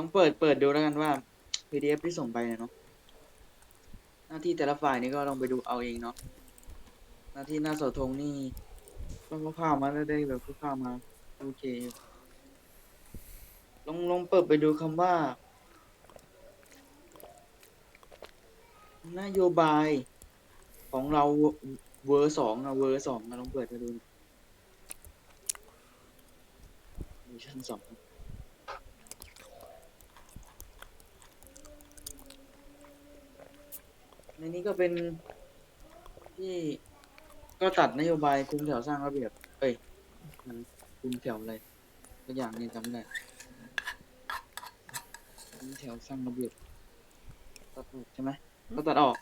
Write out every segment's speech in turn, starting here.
องเปิดเปิดดูแล้วกันว่า PDF ที่ส่งไปเนี่ยเนาะหน้าที่แต่ละฝ่ายนี่ก็ลองไปดูเอาเองเนาะหน้าที่หน้าเสาธงนี่ก็คร่าวมาแล้วได้แบบคร่าวมาโอเคลองลองเปิดไปดูคำว่านโยบายของเราเวอร์สองอะเวอร์สองอะลองเปิดไปดูเวอร์ชันสอง ในนี้ก็เป็นที่ก็ตัดนโยบายคุมแถวสร้างระเบียบ เอ้ยมันคุมแถวอะไรตัวอย่างนี้จำไม่ได้คุมแถวสร้างระเบียบตัดออกใช่ไหมก็ตัดออก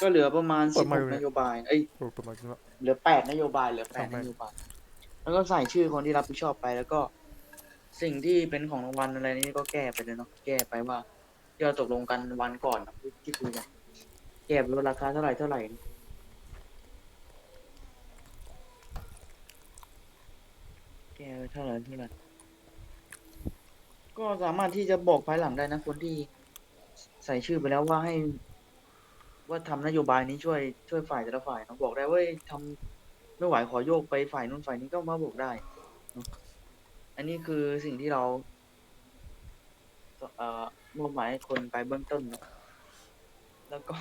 ก็เหลือประมาณเปิสิดบมาหดูกดินโยบาย เอ้ยโอ้ประมาณนี้ละเหลือแปดนโยบายเหลือแปดทำไมนโยบาย แล้วก็ใส่ชื่อคนที่รับผิดชอบไปแล้วก็สิ่งที่เป็นของรางวัลอะไรนี่ก็แก้ไปเลยเนาะแก้ไปว่าที่เราตกลงกันวันก่อนนะที่ที่คุยกัน แก้ไปลดราคาเท่าไหร่เท่าไหร่ แก้เท่าไหร่เท่าไหร่ก็สามารถที่จะบอกภายหลังได้นะคนที่ใส่ชื่อไปแล้วว่าให้ ว่าทำนโยบายนี้ช่วยช่วยฝ่ายแต่ละฝ่ายเนาะบอกได้ว่าทำไม่ไหวขอโยกไปฝ่ายนู้นฝ่ายนี้ก็มาบอกได้เนอะอันนี้คือสิ่งที่เรา เอ่อมอบหมายให้คนไปเบื้องต้นเนอะแล้วก็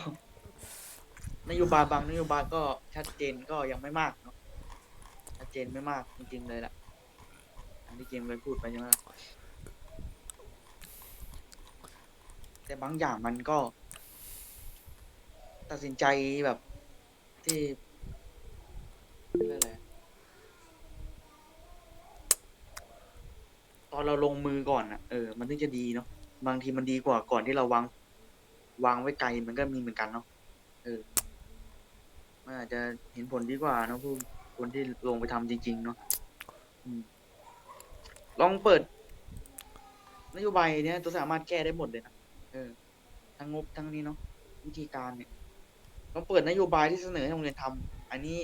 นโยบายบางนโยบายก็ชัดเจนก็ยังไม่มากเนาะชัดเจนไม่มากจริงๆเลยล่ะอันที่เกมไปพูดไปใช่ไหมล่ะแต่บางอย่างมันก็ ตัดสินใจแบบที่เรียกอะไรอะตอนเราลงมือก่อนอะเออมันถึงจะดีเนาะบางทีมันดีกว่าก่อนที่เราวาง วางไว้ไกลมันก็มีเหมือนกันเนาะเออ มันอาจจะเห็นผลดีกว่าเนอะผู้คนที่ลงไปทำจริง ๆ เนาะอืมลองเปิด นโยบายเนี้ยตัวสามารถแก้ได้หมดเลยนะเออ ทั้งงบทั้งนี้เนาะวิธีการเนี่ยลองเปิดนโยบายที่เสนอให้โรงเรียนทำอันนี้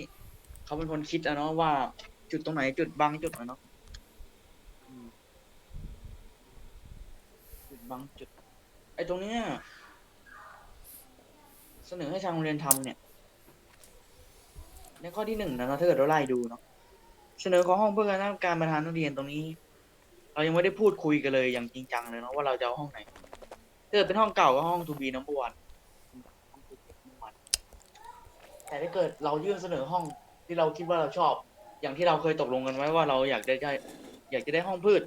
เขาเป็นคนคิดอะเนาะว่า จุดตรงไหนจุดบางจุดอะเนาะอืมจุดบางจุด ไอ้ตรงเนี้ย เสนอให้ทางโรงเรียนทำเนี่ย ในข้อที่หนึ่งนะถ้าเกิดเราไล่ดูเนาะเสนอของห้องเพื่อการรับการประธานนักเรียนตรงนี้ เรายังไม่ได้พูดคุยกันเลยอย่างจริงจังเลยเนาะว่าเราจะเอาห้องไหนถ้าเกิดเป็นห้องเก่าก็ห้องทูบีน้ำบวนแต่ถ้าเกิดเรายื่นเสนอห้องที่เราคิดว่าเราชอบ อย่างที่เราเคยตกลงกันไว้ว่าเราอยากได้ได้อยากจะได้ห้องพืช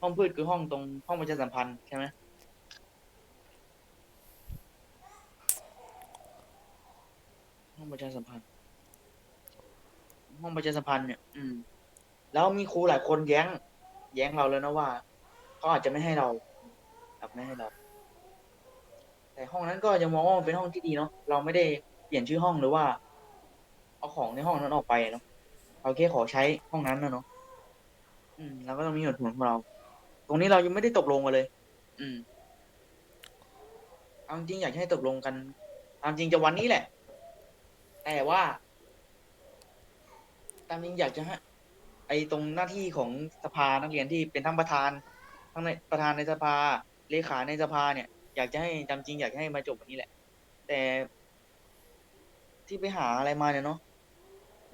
ห้องพืชคือห้องตรงห้องประชาสัมพันธ์ใช่ไหมห้องประชาสัมพันธ์ ห้องประชาสัมพันธ์เนี่ย อืม แล้วมีครูหลายคนแย้ง แย้งเราเลยนะว่าเขาอาจจะไม่ให้เราแบบไม่ให้เรา แต่ห้องนั้นก็ยังมองว่ามันเป็นห้องที่ดีเนาะเราไม่ได้เปลี่ยนชื่อห้องหรือว่า เอาของในห้องนั้นออกไปเนาะเราแค่ขอใช้ห้องนั้นนะเนาะอืมเราก็ต้องมีเหตุผลของเรา ตรงนี้เรายังไม่ได้ตกลงกันเลย อืมเอาจริงอยากให้ตกลงกันตามจริงจะวันนี้แหละ แต่ว่า ตามจริงอยากจะให้ไอตรงหน้าที่ของสภานักเรียนที่เป็นทั้งประธาน ทั้งในประธานในสภาเลขาในสภาเนี่ย อยากจะให้ตามจริงอยากให้มาจบวันนี้แหละ แต่ ที่ไปหาอะไรมาเนี่ยเนาะ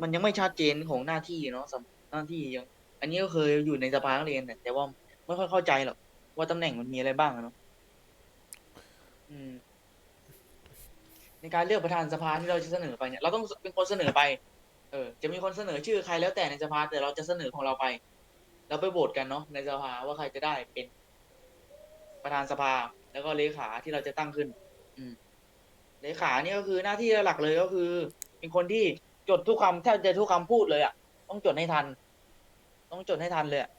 มันยังไม่ชัดเจนของหน้าที่เนาะสำหน้าที่ยังอันนี้ก็เคยอยู่ในสภานักเรียนแต่แต่ว่าไม่ค่อยเข้าใจหรอกว่าตำแหน่งมันมีอะไรบ้างอะเนาะอืม ในการเลือกประธานสภาที่เราจะเสนอไปเนี่ยเราต้องเป็นคนเสนอไป เออจะมีคนเสนอชื่อใครแล้วแต่ในสภาแต่เราจะเสนอของเราไป เราไปโหวตกันเนาะในสภาว่าใครจะได้เป็นประธานสภา แล้วก็เลขาที่เราจะตั้งขึ้น อืม เลขานี่ก็คือหน้าที่หลักเลยก็คือ เป็นคนที่จดทุกคำแทบจะทุกคำพูดเลยอะ ต้องจดให้ทัน ต้องจดให้ทันเลยอะ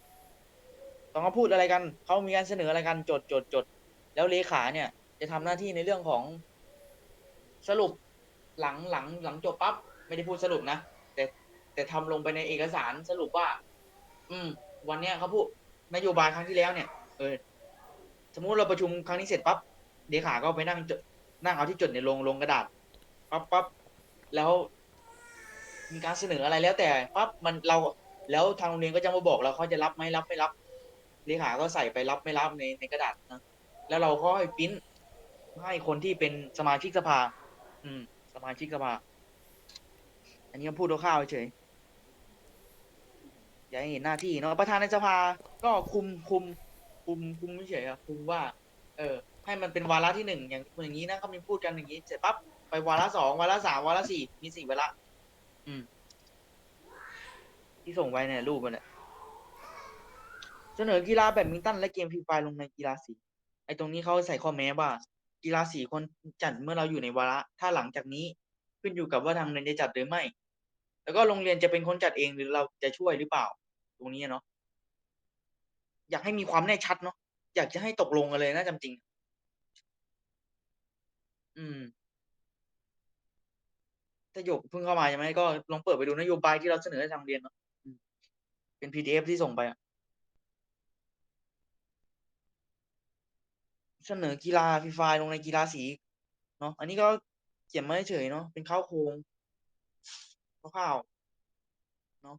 ต้องเขาพูดอะไรกันเขามีการเสนออะไรกันจดจดจดแล้วเลขาเนี่ย จะทำหน้าที่ในเรื่องของสรุปหลังหลังหลังจบปั๊บไม่ได้พูดสรุปนะ แต่แต่ทำลงไปในเอกสารสรุปว่า อืม วันเนี้ยเขาพูดนโยบายครั้งที่แล้วเนี่ย เออ สมมุติเราประชุมครั้งนี้เสร็จปั๊บเลขาก็ไปนั่งจดนั่งเอาที่จดเนี่ยลงลงกระดาษปั๊บปั๊บแล้วมีการเสนออะไรแล้วแต่ปั๊บมันเราแล้วทางโรงเรียนก็จะมาบอกเราเขาจะรับไหมรับไม่รับเลขาก็ใส่ไปรับไม่รับในในกระดาษนะแล้วเราก็ให้ปริ้นให้คนที่เป็นสมาชิกสภา อืม สมาชิกสภา อันนี้พูดคร่าวๆเฉย อย่าให้เห็นหน้าที่เนาะประธานในสภาก็คุมคุมคุมคุมเฉยๆอะคุมว่า เออ ให้มันเป็นวาระที่หนึ่งอย่างอย่างนี้นะเขามีพูดกันอย่างนี้เสร็จปั๊บไปวาระสองวาระสามวาระสี่มีสี่วาระอืม ที่ส่งไปเนี่ยรูปมันเนี่ยเสนอกีฬาแบดมินตันและเกมฟรีไฟลงในกีฬาสีไอ้ตรงนี้เขาใส่ข้อแม้ว่า กีฬาสีคนจัดเมื่อเราอยู่ในวาระ ถ้าหลังจากนี้ขึ้นอยู่กับว่าทางโรงเรียนจะจัดหรือไม่ แล้วก็โรงเรียนจะเป็นคนจัดเองหรือเราจะช่วยหรือเปล่า ตรงนี้เนาะอยากให้มีความแน่ชัดเนาะอยากจะให้ตกลงกันเลยนะจำจริง อืมถ้าหยกเพิ่งเข้ามาใช่ไหมก็ลองเปิดไปดูนโยบายที่เราเสนอให้ทางเรียนเนาะเป็น PDF ที่ส่งไปอะเสนอกีฬาฟรีไฟลงในกีฬาสีเนาะอันนี้ก็เขียนมาเฉยเนาะเป็นข้าวโครงคร่าวๆเนาะ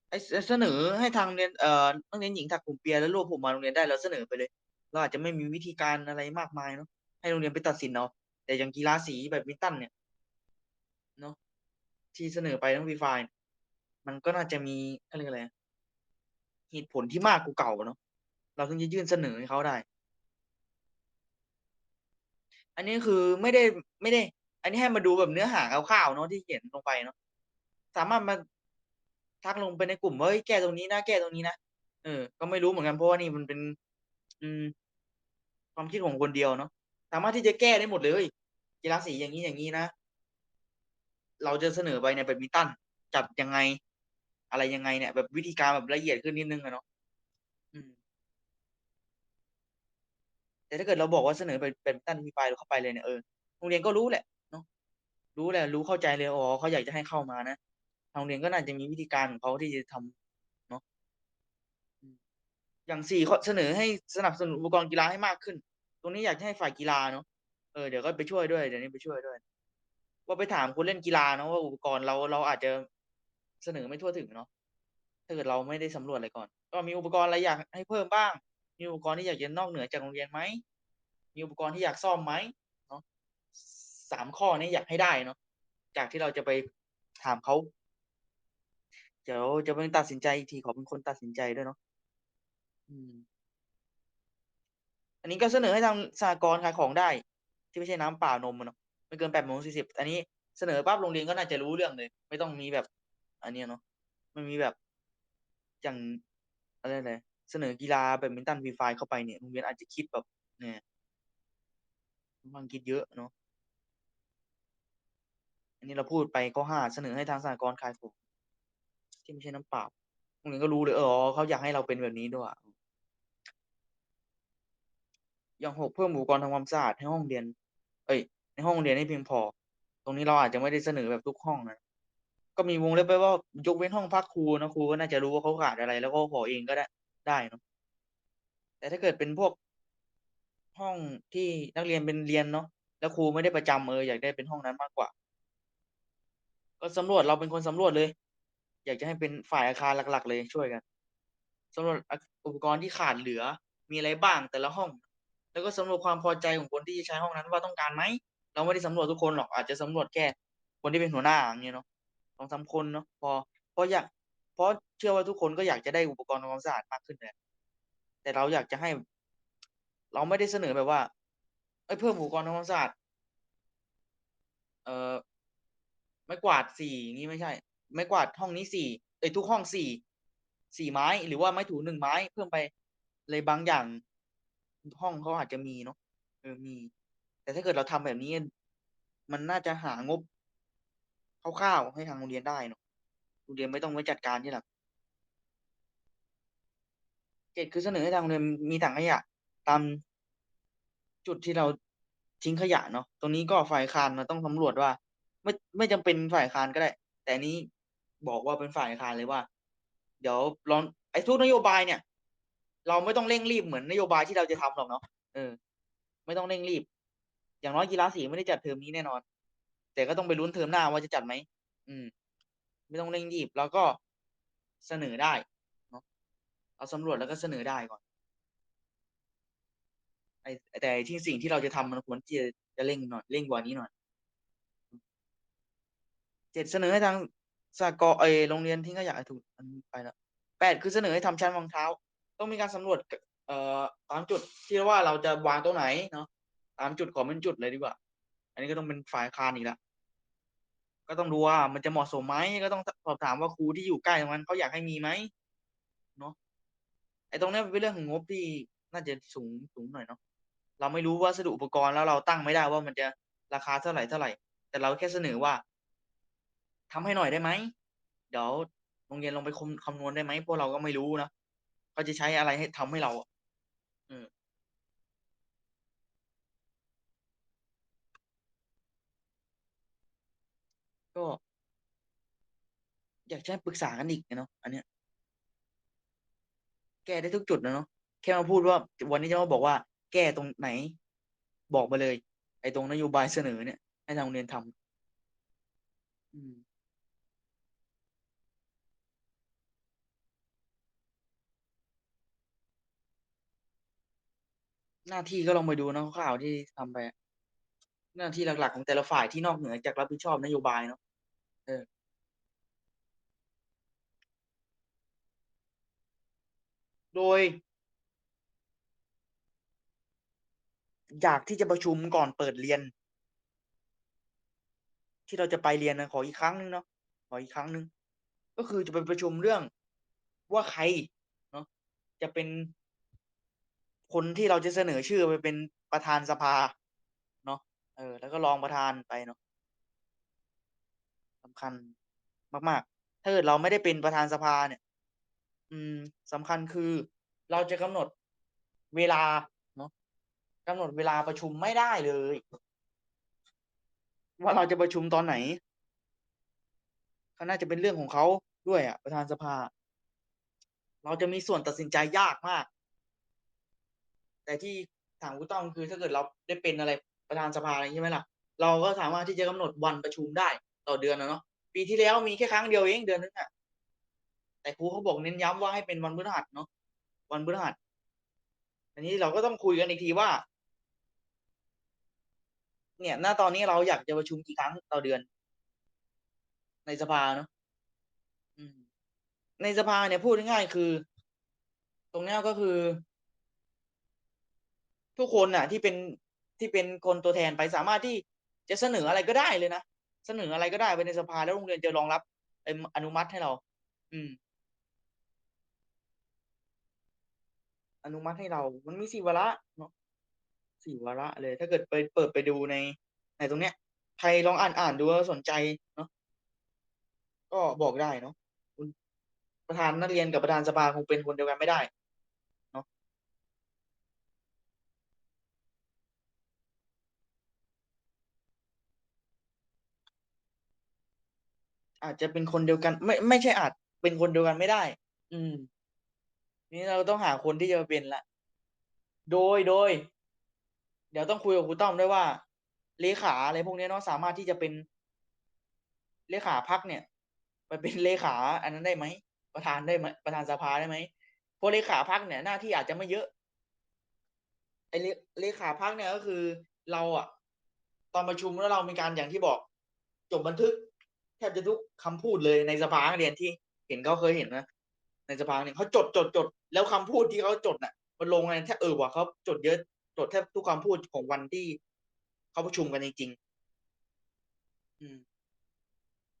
ไอ เสนอให้ทางเรียนเอ่อนักเรียนหญิงถักกลุ่มเปียแล้วรวบผมมาโรงเรียนได้เราเสนอไปเลยเราอาจจะไม่มีวิธีการอะไรมากมายเนาะให้โรงเรียนไปตัดสินเอาแต่อย่างกีฬาสีแบบมินตันเนี่ยเนาะที่เสนอไปทั้งฟรีไฟมันก็น่าจะมีอะไรอะไรเหตุผลที่มากกว่าเก่าเนาะเราถึงจะยื่นเสนอให้เขาได้ อันนี้คือไม่ได้ไม่ได้ อันนี้ให้มาดูแบบเนื้อหาคร่าวๆเนาะที่เขียนลงไปเนาะสามารถมา ทักลงไปในกลุ่มว่าเฮ้ยแก้ตรงนี้นะแก้ตรงนี้นะเออ ก็ไม่รู้เหมือนกันเพราะว่านี่มันเป็น อืม ความคิดของคนเดียวเนาะสามารถที่จะแก้ได้หมดเลยกีฬาสีอย่างนี้อย่างนี้นะเราจะเสนอไปในแบบมิตันจัดยังไง อะไรยังไงเนี่ย แบบวิธีการแบบละเอียดขึ้นนิดนึงอะเนาะแต่ถ้าเกิดเราบอกว่าเสนอไปเป็นตั้นมีไฟล์เข้าไปเลยเนี่ยเออโรงเรียนก็รู้แหละเนาะรู้แหละรู้เข้าใจเลยอ๋อเขาอยากจะให้เข้ามานะ ทางโรงเรียนก็น่าจะมีวิธีการของเขาที่จะทำเนาะอืมอย่างสี่ข้อเสนอให้สนับสนุนอุปกรณ์กีฬาให้มากขึ้น ตรงนี้อยากให้ฝ่ายกีฬาเนาะเออเดี๋ยวก็ไปช่วยด้วยเดี๋ยวนี้ไปช่วยด้วย ว่าไปถามคนเล่นกีฬาเนาะว่าอุปกรณ์เราเราอาจจะเสนอไม่ทั่วถึงเนาะถ้าเกิดเราไม่ได้สำรวจอะไรก่อน ก็มีอุปกรณ์อะไรอยากให้เพิ่มบ้าง มีอุปกรณ์ที่อยากจะนอกเหนือจากโรงเรียนไหมมีอุปกรณ์ที่อยากซ่อมไหมเนาะสามข้อนี้อยากให้ได้เนาะจากที่เราจะไปถามเขา เดี๋ยวจะเป็นตัดสินใจอีกทีขอเป็นคนตัดสินใจด้วยเนาะอืม อันนี้ก็เสนอให้ทางสหกรณ์ขายของได้ ที่ไม่ใช่น้ำเปล่านมอะเนาะไม่เกินแปดโมงสี่สิบอันนี้เสนอปั๊บโรงเรียนก็น่าจะรู้เรื่องเลย ไม่ต้องมีแบบ อันเนี้ยเนาะไม่มีแบบอย่างอะไรเลยเสนอกีฬาแบดมินตันฟรีไฟเข้าไปเนี่ยโรงเรียนอาจจะคิดแบบ เนี่ยมันคิดเยอะเนาะอันนี้เราพูดไปข้อห้าเสนอให้ทางสหกรณ์ขายของ ที่ไม่ใช่น้ำเปล่าโรงเรียนก็รู้เลยเออเขาอยากให้เราเป็นแบบนี้ด้วยอย่างหกเพิ่มอุปกรณ์ทำความสะอาดให้ห้องเรียน เอ้ย ในห้องเรียนให้เพียงพอ ตรงนี้เราอาจจะไม่ได้เสนอแบบทุกห้องนะ ก็มีวงเล็บไปว่ายกเว้นห้องพักครูนะครูก็น่าจะรู้ว่าเขาขาดอะไร แล้วก็ขอเองก็ได้ได้เนาะ แต่ถ้าเกิดเป็นพวกห้องที่นักเรียนเป็นเรียนเนาะ แล้วครูไม่ได้ประจำเอออยากได้เป็นห้องนั้นมากกว่า ก็สำรวจเราเป็นคนสำรวจเลย อยากจะให้เป็นฝ่ายอาคารหลัก ๆ เลยช่วยกันสำรวจอุปกรณ์ที่ขาดเหลือมีอะไรบ้างแต่ละห้อง แล้วก็สำรวจความพอใจของคนที่จะใช้ห้องนั้นว่าต้องการไหมเราไม่ได้สำรวจทุกคนหรอกอาจจะสำรวจแค่คนที่เป็นหัวหน้าอย่างเงี้ยเนาะสองสาคนเนาะพอเพราะอยากเพราะเชื่อว่าทุกคนก็อยากจะได้อุปกรณ์ทำความสะอาดมากขึ้นเลยแต่เราอยากจะให้ เราไม่ได้เสนอแบบว่าเอ้ยเพิ่มอุปกรณ์ทำความสะอาดเอ่อไม่กวาดสี่อย่างนี้ไม่ใช่ ไม่กวาดห้องนี้สี่เอ้ยทุกห้องสี่สี่ไม้ หรือว่าไม้ถูหนึ่งไม้เพิ่มไปเลยบางอย่างห้องเขาอาจจะมีเนาะเออมี แต่ถ้าเกิดเราทำแบบนี้ มันน่าจะหางบคร่าวๆให้ทางโรงเรียนได้เนาะโรงเรียนไม่ต้องไว้จัดการที่หลังเจ็ดคือเสนอให้ทางโรงเรียนมีถังขยะ ตามจุดที่เราทิ้งขยะเนาะตรงนี้ก็ฝ่ายคานมันต้องสำรวจว่า ไม่ไม่จำเป็นฝ่ายคานก็ได้ แต่นี้ บอกว่าเป็นฝ่ายคานเลยว่า เดี๋ยวลองไอ้ทุกนโยบายเนี่ย เราไม่ต้องเร่งรีบเหมือนนโยบายที่เราจะทำหรอกเนาะเออ ไม่ต้องเร่งรีบ อย่างน้อยกีฬาสีไม่ได้จัดเทอมนี้แน่นอน แต่ก็ต้องไปลุ้นเทอมหน้าว่าจะจัดไหมอืม ไม่ต้องเร่งรีบแล้วก็เสนอได้เนาะเอาสำรวจแล้วก็เสนอได้ก่อนไอ้แต่ที่สิ่งที่เราจะทำมันควรที่จะจะเร่งหน่อยเร่งกว่านี้หน่อยเจ็ดเสนอให้ทาง สากลเอโรงเรียนทิ้งขยะถูกอันไปแล้วแปดคือเสนอให้ทำชั้นวางเท้า ต้องมีการสำรวจเอ่อตามจุดที่ว่าเราจะวางตรงไหนเนาะตามจุดขอเป็นจุดเลยดีกว่า อันนี้ก็ต้องเป็นฝ่ายคานอีกละก็ต้องดูว่ามันจะเหมาะสมไหมก็ต้องสอบถามว่าครูที่อยู่ใกล้ตรงนั้นเขาอยากให้มีไหมเนาะไอ้ตรงนี้เป็นเรื่องของงบที่น่าจะสูงสูงหน่อยเนาะเราไม่รู้วัสดุอุปกรณ์แล้วเราตั้งไม่ได้ว่ามันจะราคาเท่าไหร่เท่าไหร่ แต่เราแค่เสนอว่า ทำให้หน่อยได้ไหมเดี๋ยวโรงเรียนลงไปคำคำนวณได้ไหมพวกเราก็ไม่รู้นะเขาจะใช้อะไรให้ทำให้เราอะอืมก็ อยากจะให้ปรึกษากันอีกเนาะอันเนี้ย แก้ได้ทุกจุดนะเนาะแค่มาพูดว่า วันนี้จะมาบอกว่า แก้ตรงไหน บอกมาเลย ไอ้ตรงนโยบายเสนอเนี่ย ให้ทางโรงเรียนทำอืม หน้าที่ก็ลองไปดูนะข่าวที่ทำไปอะหน้าที่หลักๆของแต่ละฝ่ายที่นอกเหนือจากรับผิดชอบนโยบายเนาะเออ โดยอยากที่จะประชุมก่อนเปิดเรียน ที่เราจะไปเรียนนะขออีกครั้งนึงเนาะขออีกครั้งนึง ก็คือจะไปประชุมเรื่องว่าใครเนาะจะเป็น คนที่เราจะเสนอชื่อไปเป็นประธานสภา เนาะเออ แล้วก็รองประธานไปเนาะสำคัญมาก ๆ ถ้าเกิดเราไม่ได้เป็นประธานสภาเนี่ย อืมสำคัญคือเราจะกำหนดเวลาเนาะกำหนดเวลาประชุมไม่ได้เลย ว่าเราจะประชุมตอนไหนก็น่าจะเป็นเรื่องของเขาด้วยอะ ประธานสภา เราจะมีส่วนตัดสินใจยากมาก แต่ที่ถามกูต้องคือถ้าเกิดเราได้เป็นอะไรประธานสภาอะไรใช่ไหมล่ะ เราก็สามารถที่จะกำหนดวันประชุมได้ต่อเดือนนะเนาะปีที่แล้วมีแค่ครั้งเดียวเองเดือนนึงอะแต่ครูเขาบอกเน้นย้ำว่าให้เป็นวันพฤหัสเนาะวันพฤหัสอันนี้เราก็ต้องคุยกันอีกทีว่า เนี่ยหน้าตอนนี้เราอยากจะประชุมกี่ครั้งต่อเดือน ในสภาเนาะในสภาเนี่ยพูดง่ายๆคือ ตรงนี้ก็คือ ทุกคนน่ะ ที่เป็นที่เป็นคนตัวแทนไปสามารถที่จะเสนออะไรก็ได้เลยนะเสนออะไรก็ได้ไปในสภาแล้วโรงเรียนจะรองรับอนุมัติให้เรา อืม อนุมัติให้เรา มันมีสี่วาระเนาะสี่วาระเลย ถ้าเกิดไปเปิดไปดูในในตรงเนี้ยใครลองอ่านอ่านดูแล้วสนใจเนาะก็บอกได้เนาะประธานนักเรียนกับประธานสภาคงเป็นคนเดียวกันไม่ได้เนาะ อาจจะเป็นคนเดียวกัน ไม่ไม่ใช่อาจเป็นคนเดียวกันไม่ได้ อืม นี่เราต้องหาคนที่จะมาเป็นละโดยโดย เดี๋ยวต้องคุยกับครูต้อมด้วยว่า เลขาอะไรพวกนี้เนาะสามารถที่จะเป็น เลขาพักเนี่ยไปเป็นเลขา อันนั้นได้ไหมประธานได้ไหมประธานสภาได้ไหมเพราะเลขาพักเนี่ยหน้าที่อาจจะไม่เยอะไอ้เลเลขาพักเนี่ยก็คือ เราอะตอนประชุมแล้วเรามีการอย่างที่บอกจดบันทึก แทบจะทุกคำพูดเลยในสภานักเรียนที่เห็นเขาเคยเห็นนะในสภาเนี่ยเขาจดจดจดแล้วคำพูดที่เขาจดน่ะ มันลงในแทบเออว่ะเขาจดเยอะจดแทบทุกคำพูดของวันที่เขาประชุมกันจริงๆอืม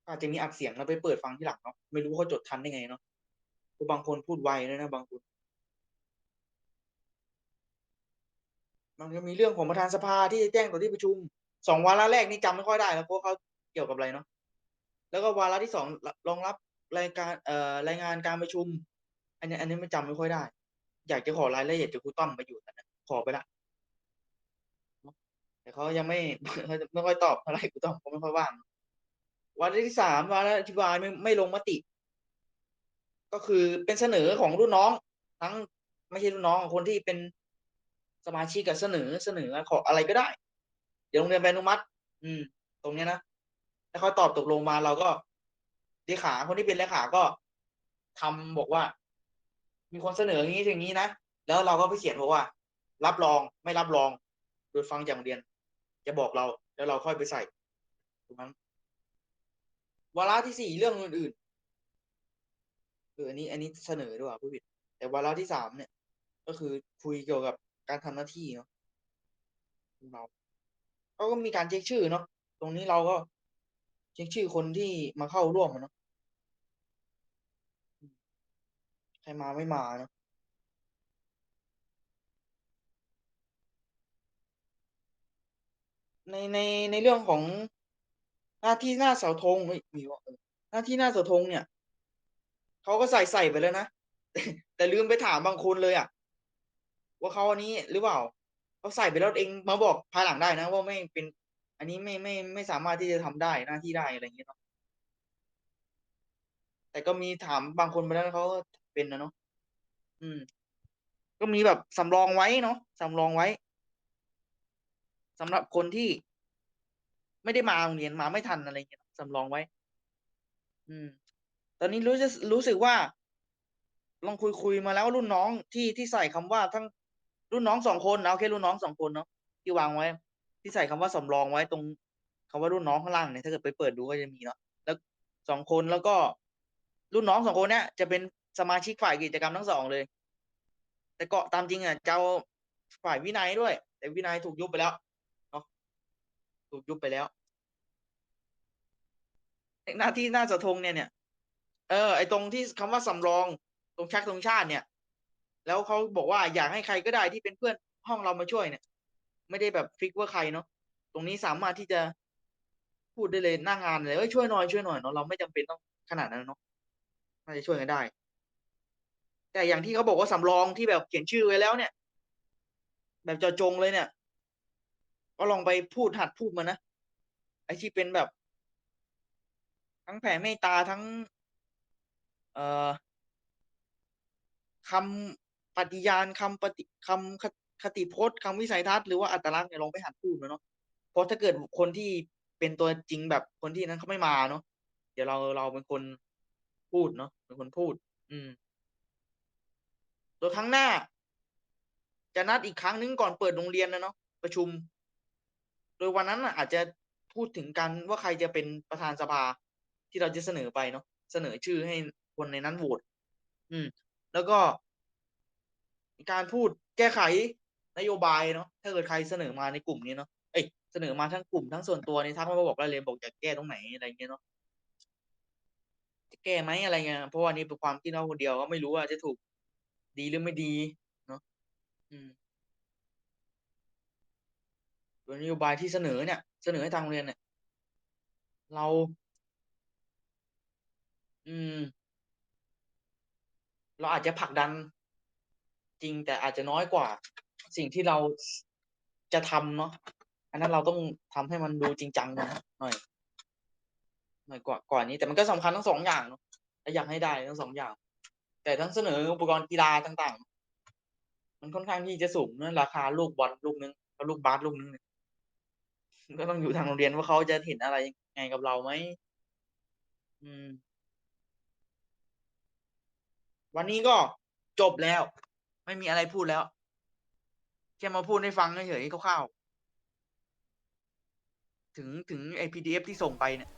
อาจจะมีอัดเสียงแล้วไปเปิดฟังที่หลังเนาะไม่รู้เขาจดทันได้ไงเนาะเพราะบางคนพูดไวเลยนะบางคนมันก็มีเรื่องของประธานสภาที่จะแจ้งต่อที่ประชุมสองวาระแรกนี่จำไม่ค่อยได้แล้วเพราะเขาเกี่ยวกับอะไรเนาะ แล้วก็วาระที่สองรองรับรายการเอ่อรายงานการประชุม อันนี้อันนี้มันจำไม่ค่อยได้ อยากจะขอรายละเอียดจากครูต้อมมาอยู่แต่นะขอไปละแต่เขายังไม่ไม่ค่อยตอบเท่าไรครูต้อมเขาไม่ค่อยว่างวาระที่สามวาระอธิบายไม่ไม่ลงมติ ก็คือเป็นเสนอของรุ่นน้อง ทั้งไม่ใช่รุ่นน้องคนที่เป็นสมาชิกกับเสนอเสนอขออะไรก็ได้ เดี๋ยวโรงเรียนไปอนุมัติ อืม ตรงเนี้ยนะ ถ้าเขาตอบตกลงมาเราก็เลขาคนที่เป็นเลขาก็ทำบอกว่า มีคนเสนออย่างนี้อย่างนี้นะแล้วเราก็ไปเขียนบอกว่า รับรองไม่รับรอง โดยฟังจากโรงเรียน จะบอกเรา แล้วเราค่อยไปใส่ถูกไหมวาระที่สี่เรื่องอื่นๆเอออันนี้ อันนี้เสนอด้วยว่ะผู้ผิด แต่วาระที่สามเนี่ย ก็คือคุยเกี่ยวกับการทำหน้าที่เนาะเราเขาก็มีการเช็คชื่อเนาะตรงนี้เราก็ เช็คชื่อคนที่มาเข้าร่วมอะเนาะใครมาไม่มาเนาะในในในเรื่องของหน้าที่หน้าเสาธงเฮ้ยมีว่าหน้าที่หน้าเสาธงเนี่ยเขาก็ใส่ใส่ไปแล้วนะแต่แต่ลืมไปถามบางคนเลยอะ ว่าเขาอันนี้หรือเปล่าเขาใส่ไปแล้วเองมาบอกภายหลังได้นะว่าไม่เป็น อันนี้ไม่ไม่ไม่สามารถที่จะทำได้หน้าที่ได้อะไรอย่างเงี้ยเนาะแต่ก็มีถามบางคนไปแล้วเขาก็เป็นนะเนาะอืม ก็มีแบบสำรองไว้เนาะสำรองไว้สำหรับคนที่ไม่ได้มาโรงเรียนมาไม่ทันอะไรเงี้ยสำรองไว้ อืม ตอนนี้รู้จะรู้สึกว่า ลองคุยคุยมาแล้วรุ่นน้องที่ที่ใส่คำว่าทั้งรุ่นน้องสองคนเอาแค่รุ่นน้องสองคนเนาะที่วางไว้ ที่ใส่คำว่าสำรองไว้ตรงคำว่ารุ่นน้องข้างล่างเนี่ยถ้าเกิดไปเปิดดูก็จะมีเนาะแล้วสองคนแล้วก็รุ่นน้องสองคนเนี้ยจะเป็นสมาชิกฝ่ายกิจกรรมทั้งสองเลย แต่ก็ตามจริงอะเจ้าฝ่ายวินัยด้วย แต่วินัยถูกยุบไปแล้วเนาะถูกยุบไปแล้วหน้าที่หน้าสาธงเนี่ยเนี่ยเออไอตรงที่คำว่าสำรองตรงชักตรงชาติเนี่ย แล้วเขาบอกว่าอยากให้ใครก็ได้ที่เป็นเพื่อนห้องเรามาช่วยเนี่ย ไม่ได้แบบฟิกว่าใครเนาะตรงนี้สามารถที่จะพูดได้เลยหน้างานเลยเอ้ยช่วยหน่อยช่วยหน่อยเนาะเราไม่จำเป็นต้องขนาดนั้นเนาะน่าจะช่วยกันได้ แต่อย่างที่เขาบอกว่าสำรองที่แบบเขียนชื่อไว้แล้วเนี่ย แบบจะจงเลยเนี่ย ก็ลองไปพูดหัดพูดมานะไอที่เป็นแบบ ทั้งแผ่เมตตาทั้ง เอ่อคำปฏิญาณคำปฏิคำ คติพจน์คำวิสัยทัศน์หรือว่าอัตลักษณ์เนี่ยลองไปหัดพูดมาเนาะเพราะถ้าเกิดคนที่เป็นตัวจริงแบบคนที่นั้นเขาไม่มาเนาะเดี๋ยวเราเราเป็นคนพูดเนาะเป็นคนพูด อืมโดยครั้งหน้า จะนัดอีกครั้งนึงก่อนเปิดโรงเรียนนะเนาะประชุม โดยวันนั้นอาจจะพูดถึงกันว่าใครจะเป็นประธานสภาที่เราจะเสนอไปเนาะเสนอชื่อให้คนในนั้นโหวตอืม แล้วก็การพูดแก้ไข นโยบายเนาะถ้าเกิดใครเสนอมาในกลุ่มนี้เนาะเอ้ยเสนอมาทั้งกลุ่มทั้งส่วนตัวนี่ทักมาบอกได้เลยบอกอยากแก้ตรงไหนอะไรเงี้ยเนาะจะแก้ไหมอะไรเงี้ยเพราะว่านี่เป็นความคิดเราคนเดียวก็ไม่รู้ว่าจะถูกดีหรือไม่ดีเนาะอืมโดยนโยบายที่เสนอเนี่ย เสนอให้ทางโรงเรียนเนี่ย เรา อืม เราอาจจะผลักดัน จริงแต่อาจจะน้อยกว่า สิ่งที่เราจะทำเนาะอันนั้นเราต้องทำให้มันดูจริงจังหน่อยหน่อย หน่อยกว่าก่อนนี้แต่มันก็สำคัญทั้งสองอย่างเนาะอยากให้ได้ทั้งสองอย่าง แต่ทั้งเสนออุปกรณ์กีฬาต่างๆ มันค่อนข้างที่จะสูงเนะราคาลูกบอลลูกนึงกับลูกบาสลูกนึงเนี่ยก็ต้องอยู่ทางโรงเรียนว่าเขาจะเห็นอะไรยังไงกับเราไหมอืม วันนี้ก็จบแล้ว ไม่มีอะไรพูดแล้ว ค่มาพูดให้ฟังเฉยๆคร่าวๆถึงถึงไอ PDF ที่ส่งไปเนี่ย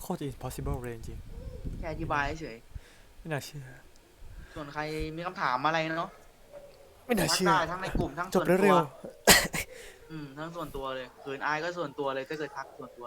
โคตร impossible เลยจริงแค่อธิบายเฉยๆไม่น่าเชื่อๆส่วนใครมีคำถามอะไรเนาะไม่น่าทักเชื่อ ได้ทั้งในกลุ่มทั้งจส่บวนตัเร็ววอืมทั้งส่วนตัวเลยขืนอายก็ส่วนตัวเลยถ้าเกิดทักส่วนตัว